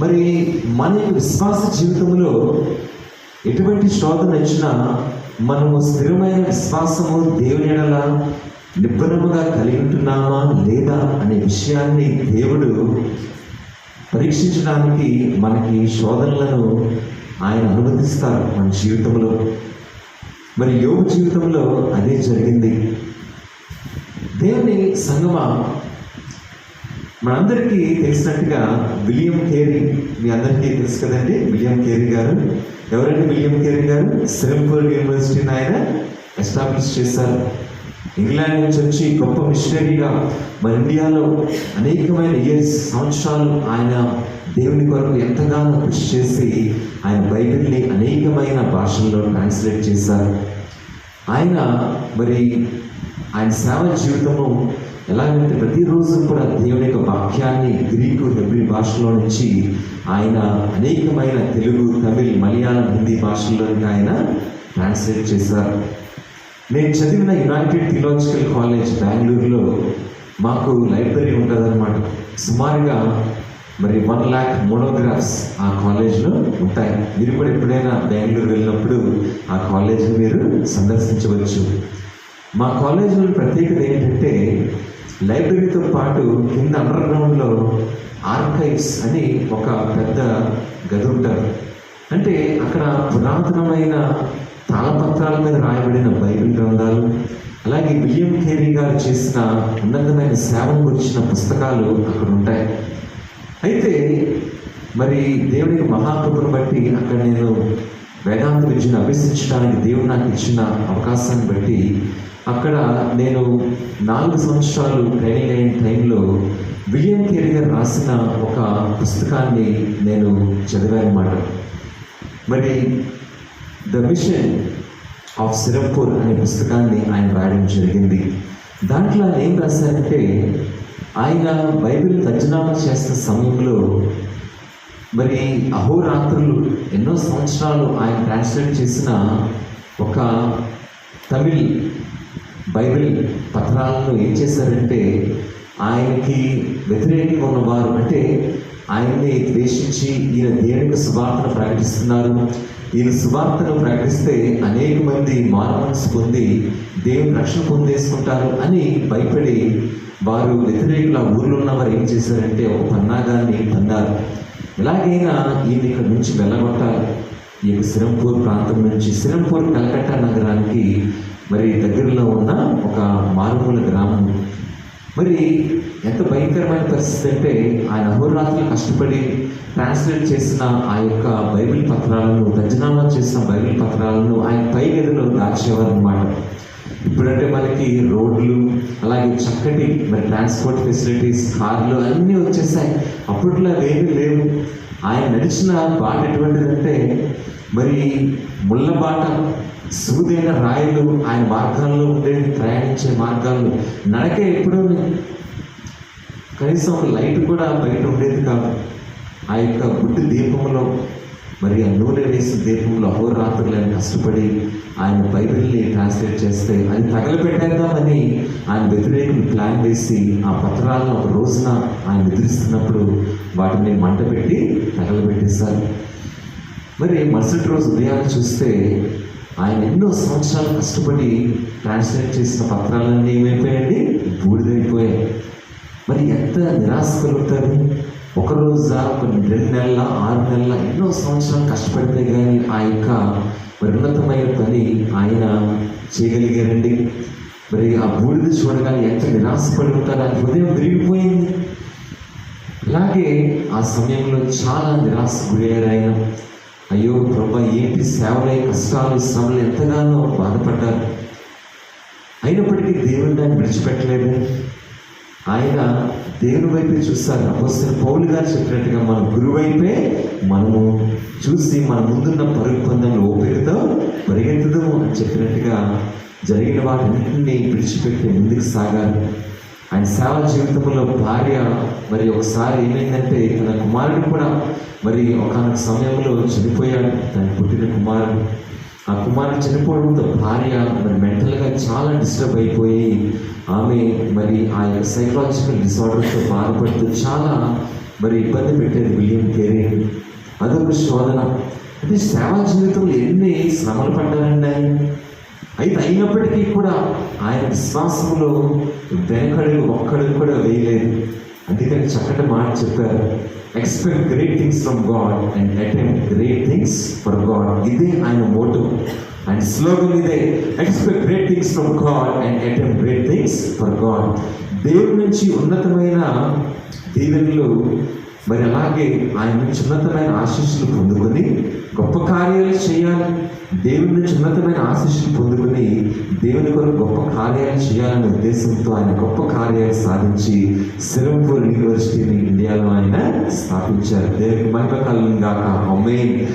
మరి మన విశ్వాస జీవితంలో ఎటువంటి శోధన వచ్చినా మనము స్థిరమైన విశ్వాసము దేవుని ఎడల నిబ్బరముగా కలిగి ఉంటున్నామా లేదా అనే విషయాన్ని దేవుడు పరీక్షించడానికి మనకి శోధనలను ఆయన అనుమతిస్తారు మన జీవితంలో. మరి యోగ జీవితంలో అదే జరిగింది. దేవుని సంగమ మనందరికీ తెలిసినట్టుగా విలియం కేరీ మీ అందరికీ తెలుసు కదండి విలియం కేరీ గారు. ఎవరండి విలియం కేరీ గారు? సిరంపూర్ యూనివర్సిటీని ఆయన ఎస్టాబ్లిష్ చేశారు. ఇంగ్లాండ్ నుంచి వచ్చి గొప్ప మిషనరీగా మన ఇండియాలో అనేకమైన ఇయర్స్ సంవత్సరాలు ఆయన దేవుని కొరకు ఎంతగానో కృషి చేసి ఆయన బైబిల్ని అనేకమైన భాషల్లో ట్రాన్స్లేట్ చేశారు. ఆయన మరి ఆయన సేవ జీవితము ఎలాగంటే ప్రతిరోజు కూడా దేవుని యొక్క వాక్యాన్ని గ్రీకు హెబ్రి భాషలో నుంచి ఆయన అనేకమైన తెలుగు తమిళ్ మలయాళం హిందీ భాషల్లోకి ఆయన ట్రాన్స్లేట్ చేశారు. నేను చదివిన యునైటెడ్ థియలాజికల్ కాలేజ్ బెంగళూరులో మాకు లైబ్రరీ ఉంటుందన్నమాట. సుమారుగా మరి వన్ ల్యాక్ మోనోగ్రాఫ్స్ ఆ కాలేజ్లో ఉంటాయి. మీరు కూడా ఎప్పుడైనా బెంగళూరు వెళ్ళినప్పుడు ఆ కాలేజ్ని మీరు సందర్శించవచ్చు. మా కాలేజీలో ప్రత్యేకత ఏంటంటే లైబ్రరీతో పాటు కింద అండర్ గ్రౌండ్లో ఆర్కైవ్స్ అని ఒక పెద్ద గది ఉంటారు. అంటే అక్కడ పురాతనమైన తాళపత్రాల మీద రాయబడిన బైబిల్ గ్రంథాలు అలాగే విలియం కేరీ గారు చేసిన ఉన్నతమైన సేవను గురించిన పుస్తకాలు అక్కడ ఉంటాయి. అయితే మరి దేవుని మహాకృపను బట్టి అక్కడ నేను వేదాంత విద్యను అభ్యసించడానికి దేవుడు నాకు ఇచ్చిన అవకాశాన్ని బట్టి అక్కడ నేను నాలుగు సంవత్సరాలు ట్రైనింగ్ అయిన టైంలో విలియం కేరీ గారు రాసిన ఒక పుస్తకాన్ని నేను చదివాను మరి ద మిషన్ ఆఫ్ సిరంపూర్ అనే పుస్తకాన్ని ఆయన రాయడం జరిగింది. దాంట్లో ఏం రాశారంటే ఆయన బైబిల్ తర్జనామా చేస్తున్న సమయంలో మరి అహోరాత్రులు ఎన్నో సంవత్సరాలు ఆయన ట్రాన్స్లేట్ చేసిన ఒక తమిళ్ బైబిల్ పత్రాలను ఏం చేశారంటే ఆయనకి వ్యతిరేకంగా ఉన్నవారు అంటే ఆయన్ని ద్వేషించి ఈయన దేవునికి సువార్తను ప్రకటిస్తున్నారు. ఈయన సువార్తను ప్రకటిస్తే అనేక మంది మానవనసు పొంది దేవుని రక్షణ పొందేసుకుంటారు అని భయపడి వారు వ్యతిరేకులు ఆ ఊర్లో ఉన్నవారు ఏం చేశారంటే ఒక పన్నాగాన్ని పన్నారు ఎలాగైనా ఈయన ఇక్కడ నుంచి వెళ్ళగొట్టాలి. ఈ యొక్క సిరంపూర్ ప్రాంతం నుంచి సిరంపూర్ కలకట్టా నగరానికి మరి దగ్గరలో ఉన్న ఒక మరి ఎంత భయంకరమైన పరిస్థితి అంటే ఆయన అహోరాత్రులు కష్టపడి ట్రాన్స్లేట్ చేసిన ఆ యొక్క బైబిల్ పత్రాలను తర్జనామా చేసిన బైబిల్ పత్రాలను ఆయన పై గదిలో దాచేవారనమాట ఇప్పుడంటే మనకి రోడ్లు అలాగే చక్కటి మరి ట్రాన్స్పోర్ట్ ఫెసిలిటీస్ కార్లు అన్నీ వచ్చేసాయి. అప్పట్లో అవేమీ లేవు. ఆయన నడిచిన బాట ఎటువంటిదంటే మరి ముళ్ళ బాట సూదైన రాయలు ఆయన మార్గాల్లో ఉండే ప్రయాణించే మార్గాలు నడకే ఎప్పుడూ కనీసం ఒక లైట్ కూడా బయట ఉండేది కాదు. ఆ యొక్క గుడ్డు దీపంలో మరి ఆ నూనె వేసిన దీపంలో అహోరాత్రులు ఆయన కష్టపడి ఆయన బైబిల్ని ట్రాన్స్లేట్ చేస్తే అది తగలబెట్టేద్దామని ఆయన వ్యతిరేకులు ప్లాన్ వేసి ఆ పత్రాలను ఒక రోజున ఆయన నిద్రిస్తున్నప్పుడు వాటిని మంట పెట్టి తగలబెట్టేశారు. మరి మరుసటి రోజు ఉదయాన్ని చూస్తే ఆయన ఎన్నో సంవత్సరాలు కష్టపడి ట్రాన్స్లేట్ చేసిన పత్రాలన్నీ ఏమైపోయాయండి? బూడిదైపోయాయి. మరి ఎంత నిరాశ కలుగుతుంది ఒక రోజా కొన్ని రెండు నెలల ఆరు నెలల ఎన్నో సంవత్సరాలు కష్టపడితే కానీ ఆ యొక్క మరి ఉన్నతమైన పని ఆయన చేయగలిగారండి. మరి ఆ బూడిద చూడగానే ఎంత నిరాశపడి ఉంటారు ఆ హృదయం విరిగిపోయింది. అలాగే ఆ సమయంలో చాలా నిరాశ గురయ్యారు ఆయన. అయ్యో ప్రభా ఏంటి సేవలై కష్టాలు శ్రమలు ఎంతగానో బాధపడ్డారు. అయినప్పటికీ దేవుడిని దాన్ని విడిచిపెట్టలేదు. ఆయన దేవుని వైపే చూస్తారు. అపోస్తున్న పౌలు గారు చెప్పినట్టుగా మన గురువైపే మనము చూసి మన ముందున్న పరుగు పందంలో ఓపికతో పరిగెత్తదు అని చెప్పినట్టుగా జరిగిన వాటిని విడిచిపెట్టి ముందుకు సాగారు. ఆయన సేవ జీవితంలో భార్య మరి ఒకసారి ఏమైందంటే తన కుమారుడు కూడా మరి ఒకనొక సమయంలో చనిపోయాడు తన పుట్టిన కుమారుడు. ఆ కుమారుడు చనిపోవడంతో భార్య మరి మెంటల్గా చాలా డిస్టర్బ్ అయిపోయి ఆమె మరి ఆ యొక్క సైకలాజికల్ డిసార్డర్తో బాధపడుతూ చాలా మరి ఇబ్బంది పెట్టేది విలియం కేరీ అదొక శోధన. అంటే సేవా జీవితంలో ఎన్ని శ్రమలు పడ్డానండి ఆయన? అయితే అయినప్పటికీ కూడా ఆయన విశ్వాసంలో వెనకడుగు ఒక్కడికి కూడా వేయలేదు. అందుకని చక్కటి మాట చెప్పారు. Expect great things from God and attempt great things for God ఇదే ఆయన మోటో. అండ్ స్లోగన్ ఇదే. Expect great things from God and attempt great things for God దేవుడి నుంచి ఉన్నతమైన దీవెనలు మరి అలాగే ఆయన చిన్నతమైన ఉన్నతమైన ఆశీస్సులు పొందుకొని గొప్ప కార్యాలు చేయాలి. దేవుని నుంచి ఉన్నతమైన ఆశీస్సులు పొందుకొని దేవుని కొరకు గొప్ప కార్యాలు చేయాలనే ఉద్దేశంతో ఆయన గొప్ప కార్యాలు సాధించి సిరంపూర్ యూనివర్సిటీని ఇండియాలో ఆయన స్థాపించారు. దేవునికి మహిమ కలుగుగాక అమ్మే